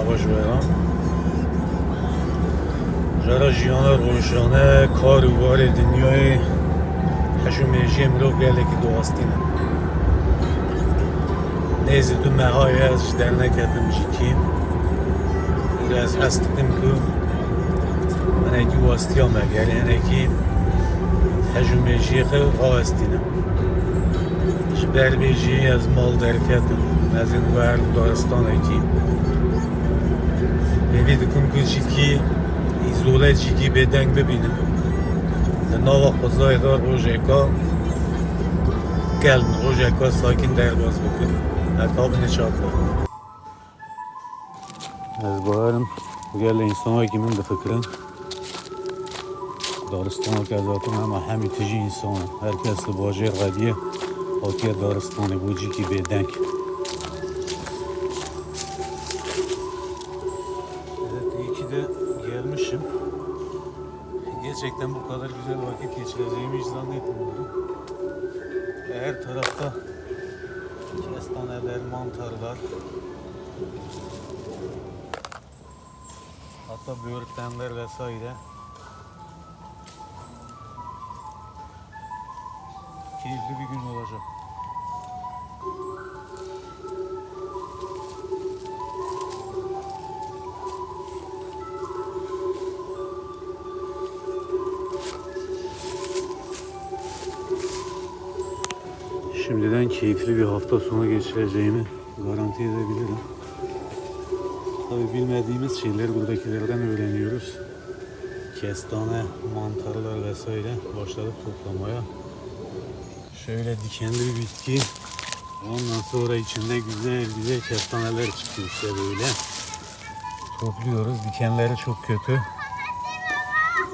hava jweran. Jara jiyana rojane kar û warê dinyayê hejûmêjiyê mirov gelekî doğastîne. Nêzî du mehayê ez ji derneketim ji kîn. Îro ez hez dikim ku hinekî wastiya me gerê hinekî hejûmêjiyê xwe rawestîne. Ji berbêjiyê ez mal derketim. Mezin ver daristanekî. Pêvî ku jîkî îzole jîkî bêdeng bibînim. Li nava xwezayê da rojeka gelm rojeka sakîn derbas bikin. Heta binêşatla. Ez bawerim gelê însanekî min difikirin. Daristana kezatin hema hemî tijî însan in. Her kes li bajêr xediye hatiye daristanê bû cîkî bêdeng. Evet Gerçekten bu kadar güzel vakit geçireceğimi hiç zannetmiyordum. Her tarafta kestaneler, mantarlar. Hatta böğürtlenler vesaire. Keyifli bir gün olacak. Şimdiden keyifli bir hafta sonu geçireceğimi garanti edebilirim. Tabi bilmediğimiz şeyleri buradakilerden öğreniyoruz. Kestane, mantarlar vesaire başladık toplamaya. Şöyle dikenli bir bitki. Ondan sonra içinde güzel güzel kestaneler çıktı işte böyle. Topluyoruz. Dikenleri çok kötü.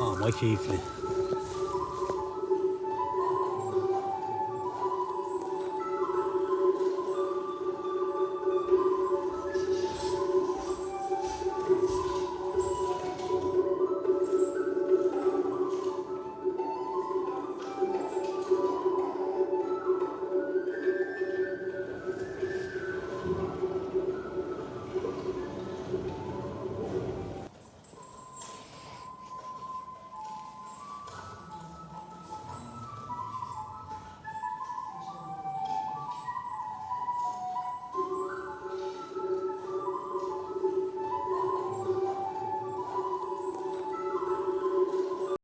Ama keyifli.